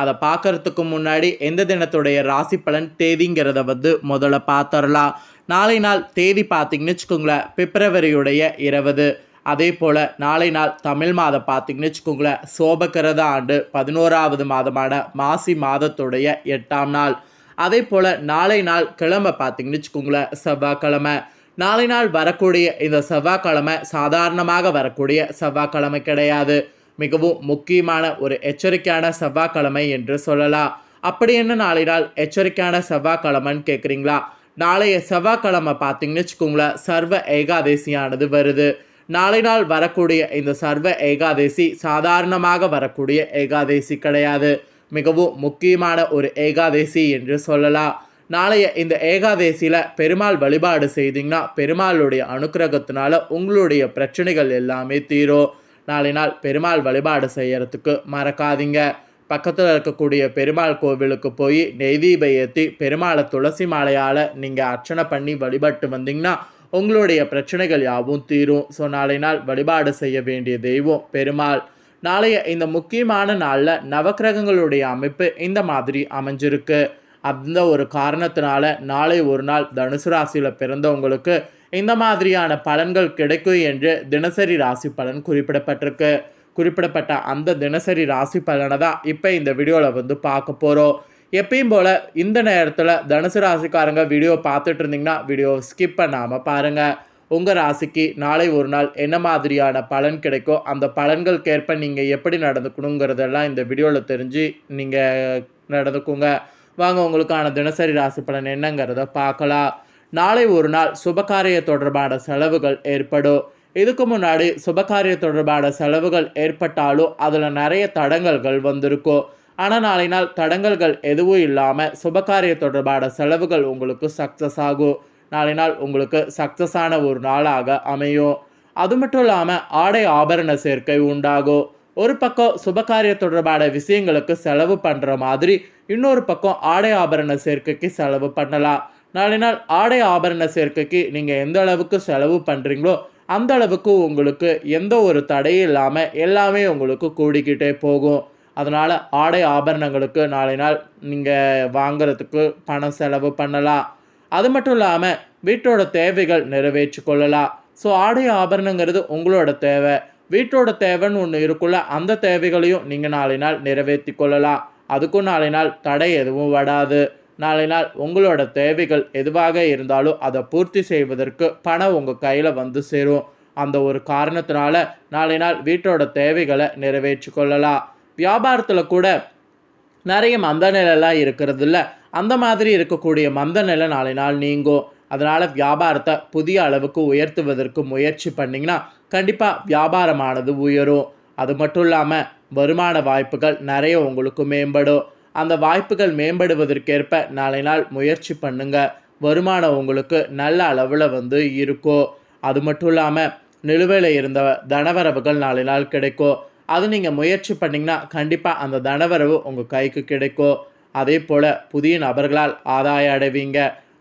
அதை பார்க்கறதுக்கு முன்னாடி எந்த தினத்துடைய ராசி பலன் தேதிங்கிறத வந்து முதல்ல பார்த்துடலாம். நாளை நாள் தேதி பார்த்தீங்கன்னு வச்சுக்கோங்களேன் பிப்ரவரியுடைய இருபது. அதே போல் நாளை நாள் தமிழ் மாதம் பார்த்தீங்கன்னு வச்சுக்கோங்களேன் சோபக்கிரத ஆண்டு பதினோராவது மாதமான மாசி மாதத்துடைய எட்டாம் நாள். அதே போல் நாளை நாள் கிழமை பார்த்தீங்கன்னு வச்சுக்கோங்களேன் செவ்வாய்க்கிழமை. நாளை நாள் வரக்கூடிய இந்த செவ்வாய்க்கிழமை சாதாரணமாக வரக்கூடிய செவ்வாய்க்கிழமை கிடையாது. மிகவும் முக்கியமான ஒரு எச்சரிக்கையான செவ்வாய்க்கிழமை என்று சொல்லலாம். அப்படி என்ன நாளை நாள் எச்சரிக்கையான செவ்வாய்க்கிழமைன்னு கேட்குறீங்களா நாளைய செவ்வாய்க்கிழமை பார்த்தீங்கன்னு வச்சுக்கோங்களேன் சர்வ ஏகாதேசியானது வருது. நாளை நாள் வரக்கூடிய இந்த சர்வ ஏகாதேசி சாதாரணமாக வரக்கூடிய ஏகாதேசி கிடையாது. மிகவும் முக்கியமான ஒரு ஏகாதேசி என்று சொல்லலாம். நாளைய இந்த ஏகாதேசியில் பெருமாள் வழிபாடு செய்தீங்கன்னா பெருமாளுடைய அனுக்கிரகத்தினால உங்களுடைய பிரச்சனைகள் எல்லாமே தீரும். நாளை நாள் பெருமாள் வழிபாடு செய்யறதுக்கு மறக்காதீங்க. பக்கத்தில் இருக்கக்கூடிய பெருமாள் கோவிலுக்கு போய் நெய்தீபை ஏற்றி பெருமாளை துளசி மாலையால் நீங்கள் அர்ச்சனை பண்ணி வழிபட்டு வந்தீங்கன்னா உங்களுடைய பிரச்சனைகள் யாவும் தீரும். ஸோ நாளை நாள் வழிபாடு செய்ய வேண்டிய தெய்வம் பெருமாள். நாளைய இந்த முக்கியமான நாளில் நவக்கிரகங்களுடைய அமைப்பு இந்த மாதிரி அமைஞ்சிருக்கு. அந்த ஒரு காரணத்தினால நாளை ஒரு நாள் தனுசு ராசியில் பிறந்தவங்களுக்கு இந்த மாதிரியான பலன்கள் கிடைக்கும் என்று தினசரி ராசி பலன் குறிப்பிடப்பட்டிருக்கு. குறிப்பிடப்பட்ட அந்த தினசரி ராசி பலனை தான் இப்போ இந்த வீடியோவில் வந்து பார்க்க போகிறோம் எப்பயும் போல் இந்த நேரத்தில் தனுசு ராசிக்காரங்க வீடியோ பார்த்துட்டு இருந்தீங்கன்னா வீடியோ ஸ்கிப் பண்ணாமல் பாருங்கள் உங்கள் ராசிக்கு நாளை ஒரு நாள் என்ன மாதிரியான பலன் கிடைக்கோ அந்த பலன்களுக்கேற்ப நீங்கள் எப்படி நடந்துக்கணுங்கிறதெல்லாம் இந்த வீடியோவில் தெரிஞ்சு நீங்கள் நடந்துக்குங்க. வாங்க உங்களுக்கான தினசரி ராசி பலன் என்னங்கிறத பார்க்கலாம். நாளை ஒரு நாள் சுபகாரிய தொடர்பான செலவுகள் ஏற்படும். இதுக்கு முன்னாடி சுபகாரிய தொடர்பான செலவுகள் ஏற்பட்டாலும் அதில் நிறைய தடங்கல்கள் வந்திருக்கும். ஆனால் நாளை நாள் தடங்கல்கள் எதுவும் இல்லாமல் சுபகாரிய தொடர்பான செலவுகள் உங்களுக்கு சக்ஸஸ் ஆகும். நாளை நாள் உங்களுக்கு சக்ஸஸான ஒரு நாளாக அமையும். அது மட்டும் இல்லாமல் ஆடை ஆபரண சேர்க்கை உண்டாகும். ஒரு பக்கம் சுபகாரிய தொடர்பான விஷயங்களுக்கு செலவு பண்ணுற மாதிரி இன்னொரு பக்கம் ஆடை ஆபரண சேர்க்கைக்கு செலவு பண்ணலாம். நாளை நாள் ஆடை ஆபரண சேர்க்கைக்கு நீங்கள் எந்த அளவுக்கு செலவு பண்ணுறீங்களோ அந்த அளவுக்கு உங்களுக்கு எந்த ஒரு தடையும் இல்லாமல் எல்லாமே உங்களுக்கு கூடிக்கிட்டே போகும். அதனால் ஆடை ஆபரணங்களுக்கு நாளை நாள் நீங்கள் வாங்குறதுக்கு பணம் செலவு பண்ணலாம். அது மட்டும் இல்லாமல் வீட்டோட தேவைகள் நிறைவேற்றி கொள்ளலாம். ஸோ ஆடை ஆபரணங்கிறது உங்களோட தேவை. வீட்டோட தேவைன்னு ஒன்று இருக்குள்ள அந்த தேவைகளையும் நீங்கள் நாளை நாள் நிறைவேற்றி கொள்ளலாம். அதுக்கும் நாளை நாள் தடை எதுவும் வராது. நாளை நாள் உங்களோட தேவைகள் எதுவாக இருந்தாலும் அதை பூர்த்தி செய்வதற்கு பணம் உங்கள் கையில் வந்து சேரும். அந்த ஒரு காரணத்தினால நாளை நாள் வீட்டோட தேவைகளை நிறைவேற்றி கொள்ளலாம். வியாபாரத்தில் கூட நிறைய மந்த நிலைலாம் இருக்கிறது இல்லை. அந்த மாதிரி இருக்கக்கூடிய மந்த நிலை நாளை நாள் நீங்கும். அதனால் வியாபாரத்தை புதிய அளவுக்கு உயர்த்துவதற்கு முயற்சி பண்ணிங்கன்னா கண்டிப்பாக வியாபாரமானது உயரும். அது மட்டும் இல்லாமல் வருமான வாய்ப்புகள் நிறைய உங்களுக்கு மேம்படும். அந்த வாய்ப்புகள் மேம்படுவதற்கேற்ப நாளை நாள் முயற்சி பண்ணுங்க. வருமானம் உங்களுக்கு நல்ல அளவில் வந்து இருக்கும் அது மட்டும் இல்லாமல் நிலுவையில் இருந்த தனவரவுகள் நாளை நாள் கிடைக்கும் அது நீங்கள் முயற்சி பண்ணிங்கன்னா கண்டிப்பாக அந்த தனவரவு உங்கள் கைக்கு கிடைக்கும் அதே போல் புதிய நபர்களால் ஆதாயம் அடைவீங்க.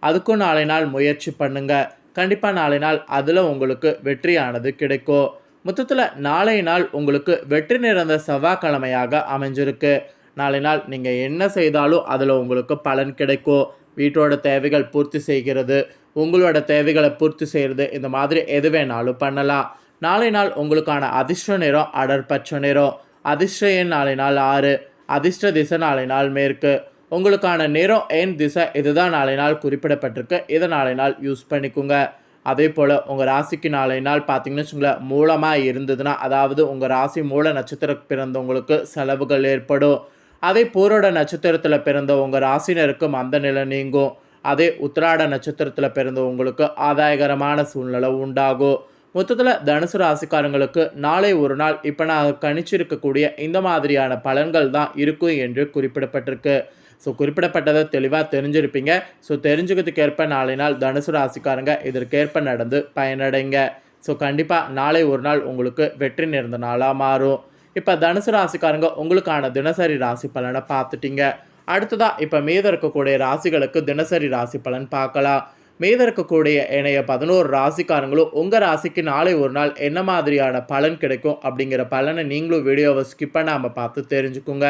அதுக்கும் நாளை நாள் முயற்சி பண்ணுங்க. கண்டிப்பாக நாளை நாள் அதில் உங்களுக்கு வெற்றியானது கிடைக்கும் மொத்தத்தில் நாளை நாள் உங்களுக்கு வெற்றி நிறைந்த செவ்வாய்க்கிழமையாக அமைஞ்சிருக்கு. நாளை நாள் நீங்கள் என்ன செய்தாலும் அதில் உங்களுக்கு பலன் கிடைக்கும். வீட்டோட தேவைகள் பூர்த்தி செய்கிறது. உங்களோட தேவைகளை பூர்த்தி செய்கிறது. இந்த மாதிரி எது வேணாலும் பண்ணலாம். நாளை நாள் உங்களுக்கான அதிர்ஷ்ட நிறம் அடர் நிறம். அதிர்ஷ்ட எண் நாளை நாள் ஆறு. அதிர்ஷ்ட திசை நாளை நாள் மேற்கு. உங்களுக்கான நிறம் எண் திசை இதுதான் நாளை நாள் குறிப்பிடப்பட்டிருக்கு. இதை நாளை நாள் யூஸ் பண்ணிக்கோங்க. அதே போல் உங்கள் ராசிக்கு நாளை நாள் பார்த்தீங்கன்னு வச்சுங்களேன் மூலமாக இருந்ததுன்னா அதாவது உங்கள் ராசி மூல நட்சத்திரம் பிறந்தவங்களுக்கு செலவுகள் ஏற்படும். அதே போரோட நட்சத்திரத்தில் பிறந்த உங்கள் ராசினருக்கும் அந்த நிலை நீங்கும். அதே உத்திராட நட்சத்திரத்தில் பிறந்த உங்களுக்கு ஆதாயகரமான சூழ்நிலை உண்டாகும். மொத்தத்தில் தனுசு ராசிக்காரங்களுக்கு நாளை ஒரு நாள் இப்போ நான் கணிச்சிருக்கக்கூடிய இந்த மாதிரியான பலன்கள் தான் இருக்கும் என்று குறிப்பிடப்பட்டிருக்கு. ஸோ குறிப்பிடப்பட்டதை தெளிவாக தெரிஞ்சிருப்பீங்க. ஸோ தெரிஞ்சுக்கிறதுக்கேற்ப நாளை நாள் தனுசு ராசிக்காரங்க இதற்கேற்ப நடந்து பயனடைங்க. ஸோ கண்டிப்பாக நாளை ஒரு நாள் உங்களுக்கு வெற்றி நிறைந்த நாளாக மாறும். இப்போ தனுசு ராசிக்காரங்க உங்களுக்கான தினசரி ராசி பலனை பார்த்துட்டீங்க. அடுத்ததாக இப்போ மீத இருக்கக்கூடிய ராசிகளுக்கு தினசரி ராசி பலன் பார்க்கலாம். மீத இருக்கக்கூடிய இணைய பதினோரு ராசிக்காரங்களும் உங்கள் ராசிக்கு நாளை ஒரு நாள் என்ன மாதிரியான பலன் கிடைக்கும் அப்படிங்கிற பலனை நீங்களும் வீடியோவை ஸ்கிப் பண்ணாமல் பார்த்து தெரிஞ்சுக்குங்க.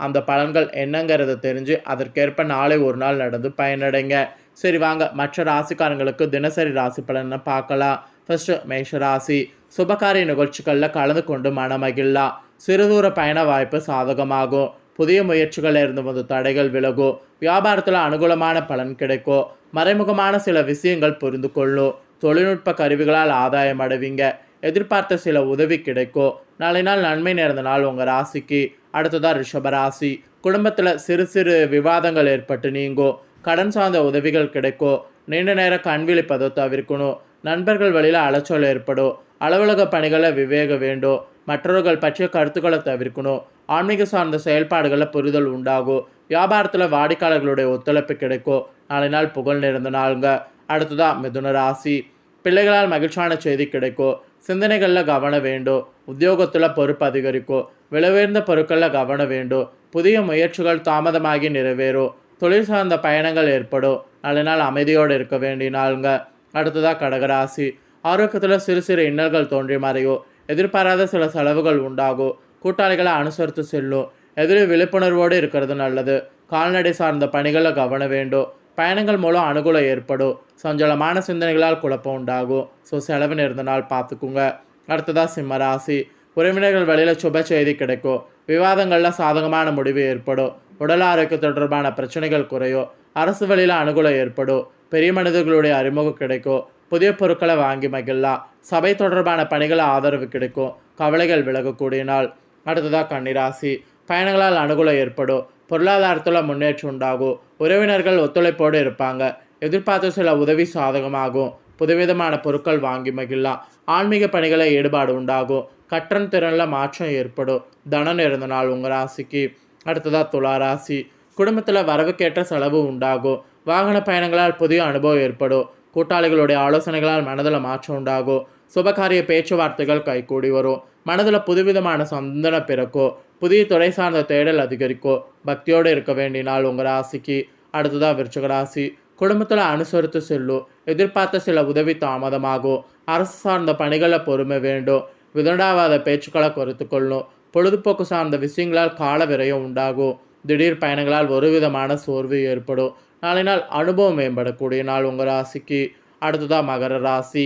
அந்த பலன்கள் என்னங்கிறத தெரிஞ்சு அதற்கேற்ப நாளை ஒரு நாள் நடந்து பயனடைங்க. சரி வாங்க மற்ற ராசிக்காரங்களுக்கு தினசரி ராசி பலனை பார்க்கலாம். ஃபர்ஸ்ட் மேஷராசி சுபகாரிய நிகழ்ச்சிகளில் கலந்து கொண்டு மனமகிழலாம் சிறுதூர பயண வாய்ப்பு சாதகமாகும் புதிய முயற்சிகளில் இருந்து வந்து தடைகள் விலகும் வியாபாரத்தில் அனுகூலமான பலன் கிடைக்கும் மறைமுகமான சில விஷயங்கள் புரிந்து கொள்ளும் தொழில்நுட்ப கருவிகளால் ஆதாயம் அடைவீங்க எதிர்பார்த்த சில உதவி கிடைக்கும் நாளை நாள் நன்மை நேர்ந்த நாள் உங்கள் ராசிக்கு அடுத்ததாக ரிஷபராசி குடும்பத்தில் சிறு சிறு விவாதங்கள் ஏற்பட்டு நீங்கும் கடன் சார்ந்த உதவிகள் கிடைக்கும் நீண்ட நேரம் கண் விழிப்பதை தவிர்க்கணும் நண்பர்கள் வழியில் அலைச்சல் ஏற்படும். அலுவலக பணிகளை விவேக வேண்டும். மற்றவர்கள் பற்றிய கருத்துக்களை தவிர்க்கணும். ஆன்மீக சார்ந்த செயல்பாடுகளை புரிதல் உண்டாகும். வியாபாரத்தில் வாடிக்கையாளர்களுடைய ஒத்துழைப்பு கிடைக்கும். நாளை நாள் புகழ் நிறைந்த நாளுங்க. அடுத்ததாக மிதுன ராசி. பிள்ளைகளால் மகிழ்ச்சியான செய்தி கிடைக்கும். சிந்தனைகளில் கவனம் வேண்டும். உத்தியோகத்தில் பொறுப்பு அதிகரிக்கும். விலையுயர்ந்த பொருட்களில் கவனம் வேண்டும். புதிய முயற்சிகள் தாமதமாகி நிறைவேறும். தொழில் சார்ந்த பயணங்கள் ஏற்படும். நல்ல நாள் அமைதியோடு இருக்க வேண்டிய நாளுங்க. அடுத்ததாக கடகராசி. ஆரோக்கியத்தில் சிறு சிறு இன்னல்கள் தோன்றி மறையும். எதிர்பாராத சில செலவுகள் உண்டாகும். கூட்டாளிகளை அனுசரித்து செல்லும். எதிரே விழிப்புணர்வோடு இருக்கிறது நல்லது. கால்நடை சார்ந்த பணிகளை கவன வேண்டும். பயணங்கள் மூலம் அனுகூலம் ஏற்படும். சஞ்சலமான சிந்தனைகளால் குழப்பம் உண்டாகும். ஸோ செலவு நேர்ந்த நாள் பார்த்துக்குங்க. அடுத்ததாக சிம்மராசி உறவினர்கள் வழியில் சுப செய்தி கிடைக்கும். விவாதங்களில் சாதகமான முடிவு ஏற்படும். உடல் ஆரோக்கியம் தொடர்பான பிரச்சனைகள் குறையும். அரசு வழியில் அனுகூலம் ஏற்படும். பெரிய மனிதர்களுடைய அறிமுகம் கிடைக்கும். புதிய பொருட்களை வாங்கி மகிழலாம். சபை தொடர்பான பணிகளை ஆதரவு கிடைக்கும். கவலைகள் விலகக்கூடிய நாள் அடுத்ததாக கன்னிராசி. பயணங்களால் அனுகூலம் ஏற்படும். பொருளாதாரத்தில் முன்னேற்றம் உண்டாகும். உறவினர்கள் ஒத்துழைப்போடு இருப்பாங்க. எதிர்பார்த்த சில உதவி சாதகமாகும். புதுவிதமான பொருட்கள் வாங்கி மகிழலாம். ஆன்மீக பணிகளை ஈடுபாடு உண்டாகும். கற்றன் திறனில் மாற்றம் ஏற்படும். தனம் இருந்த நாள் உங்கள் ராசிக்கு. அடுத்ததாக துலா ராசி. குடும்பத்தில் வரவுக்கேற்ற செலவு உண்டாகும். வாகன பயணங்களால் புதிய அனுபவம் ஏற்படும். கூட்டாளிகளுடைய ஆலோசனைகளால் மனதில் மாற்றம் உண்டாகும். சுபகாரிய பேச்சுவார்த்தைகள் கைகூடி வரும். மனதில் புதுவிதமான சந்தன பிறக்கும். புதிய துறை சார்ந்த தேடல் அதிகரிக்கும். பக்தியோடு இருக்க வேண்டினால் உங்கள் ராசிக்கு. அடுத்ததாக விருச்சக ராசி. குடும்பத்தில் அனுசரித்து செல்லும். எதிர்பார்த்த சில உதவி தாமதமாகும். அரசு சார்ந்த பணிகளை பொறுமை வேண்டும். விதண்டாவாத பேச்சுக்களை குறைத்து கொள்ளும். பொழுதுபோக்கு சார்ந்த விஷயங்களால் கால விரயம் உண்டாகும். திடீர் பயணங்களால் ஒரு விதமான சோர்வு ஏற்படும். நாளை நாள் அனுபவம் மேம்படக்கூடிய நாள் உங்கள் ராசிக்கு. அடுத்ததாக மகர ராசி.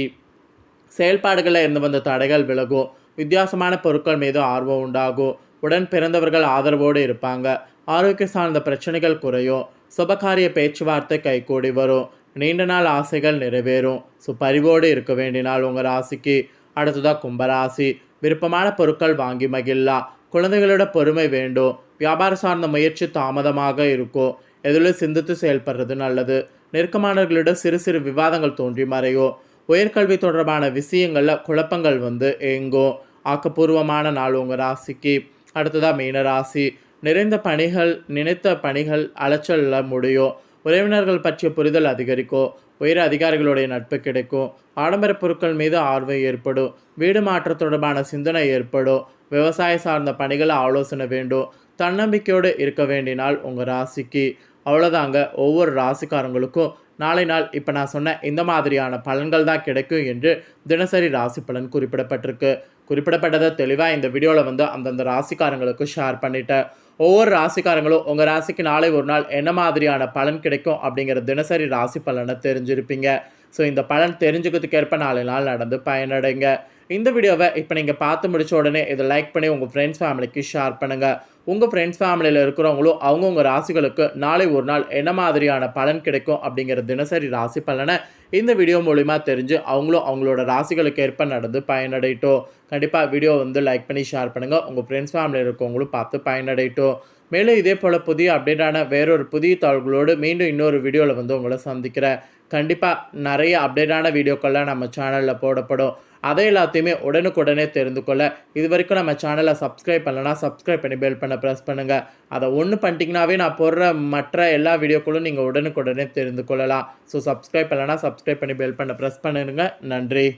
செயல்பாடுகளில் இருந்து வந்த தடைகள் விலகும். வித்தியாசமான பொருட்கள் மீது ஆர்வம் உண்டாகும். உடன் பிறந்தவர்கள் ஆதரவோடு இருப்பாங்க. ஆரோக்கிய சார்ந்த பிரச்சனைகள் குறையும். சுபகாரிய பேச்சுவார்த்தை கைகூடி வரும். நீண்ட நாள் ஆசைகள் நிறைவேறும். ஸோ பரிவோடு இருக்க வேண்டிய நாள் உங்கள் ராசிக்கு. அடுத்ததாக கும்பராசி. விருப்பமான பொருட்கள் வாங்கி மகிழலாம். குழந்தைகளோட பொறுமை வேண்டும். வியாபார சார்ந்த முயற்சி தாமதமாக இருக்கும். எதிலும் சிந்தித்து செயல்படுறது நல்லது நெருக்கமானவர்களிடம் சிறு சிறு விவாதங்கள் தோன்றி மறையும் உயர்கல்வி தொடர்பான விஷயங்களில் குழப்பங்கள் வந்து எங்கும் ஆக்கப்பூர்வமான நாள் உங்கள் ராசிக்கு. அடுத்ததாக மீன ராசி. நிறைந்த பணிகள் நினைத்த பணிகள் அலைச்சலில் முடியும் உறவினர்கள் பற்றிய புரிதல் அதிகரிக்கும் உயர் அதிகாரிகளுடைய நட்பு கிடைக்கும் ஆடம்பர பொருட்கள் மீது ஆர்வம் ஏற்படும் வீடு மாற்ற தொடர்பான சிந்தனை ஏற்படும் விவசாய சார்ந்த பணிகளை ஆலோசனை வேண்டும் தன்னம்பிக்கையோடு இருக்க வேண்டினால் நாள் உங்கள் ராசிக்கு. அவ்வளோதாங்க ஒவ்வொரு ராசிக்காரங்களுக்கும் நாளை நாள் இப்போ நான் சொன்ன இந்த மாதிரியான பலன்கள் தான் கிடைக்கும் என்று தினசரி ராசி பலன் குறிப்பிடப்பட்டிருக்கு. குறிப்பிடப்பட்டதை தெளிவாக இந்த வீடியோவில் வந்து அந்தந்த ராசிக்காரங்களுக்கு ஷேர் பண்ணிட்டேன். ஒவ்வொரு ராசிக்காரங்களும் உங்கள் ராசிக்கு நாளை ஒரு நாள் என்ன மாதிரியான பலன் கிடைக்கும் அப்படிங்கிற தினசரி ராசி பலனை தெரிஞ்சிருப்பீங்க. ஸோ இந்த பலன் தெரிஞ்சுக்கிறதுக்கேற்ப நாளை நாள் நடந்து பயனடைங்க. இந்த வீடியோவை இப்போ நீங்கள் பார்த்து முடிச்ச உடனே இதை லைக் பண்ணி உங்கள் ஃப்ரெண்ட்ஸ் ஃபேமிலிக்கு ஷேர் பண்ணுங்கள் உங்கள் ஃப்ரெண்ட்ஸ் ஃபேமிலியில் இருக்கிறவங்களும் அவங்கவுங்க ராசிகளுக்கு நாளை ஒரு நாள் என்ன மாதிரியான பலன் கிடைக்கும் அப்படிங்கிற தினசரி ராசி பலனை இந்த வீடியோ மூலிமா தெரிஞ்சு அவங்களும் அவங்களோட ராசிகளுக்கு ஏற்ப நடந்து பயனடையட்டும். கண்டிப்பாக வீடியோ வந்து லைக் பண்ணி ஷேர் பண்ணுங்கள் உங்கள் ஃப்ரெண்ட்ஸ் ஃபேமிலியில் இருக்கவங்களும் பார்த்து பயனடையட்டும். மேலும் இதே போல் புதிய அப்டேட்டான வேறொரு புதிய தாள்களோடு மீண்டும் இன்னொரு வீடியோவில் வந்து உங்களை சந்திக்கிறேன். கண்டிப்பாக நிறைய அப்டேட்டான வீடியோக்கள்லாம் நம்ம சேனலில் போடப்படும். அதை எல்லாத்தையுமே உடனுக்குடனே தெரிந்து கொள்ள. இது வரைக்கும் நம்ம சேனலை சப்ஸ்கிரைப் பண்ணலன்னா சப்ஸ்கிரைப் பண்ணி பெல் பண்ண ப்ரெஸ் பண்ணுங்கள் அதை ஒன்று பண்ணிட்டீங்கனாவே நான் போடுற மற்ற எல்லா வீடியோக்களும் நீங்கள் உடனுக்குடனே தெரிந்து கொள்ளலாம். ஸோ சப்ஸ்கிரைப் பண்ணலன்னா சப்ஸ்கிரைப் பண்ணி பெல் பண்ண ப்ரெஸ் பண்ணுங்க. நன்றி.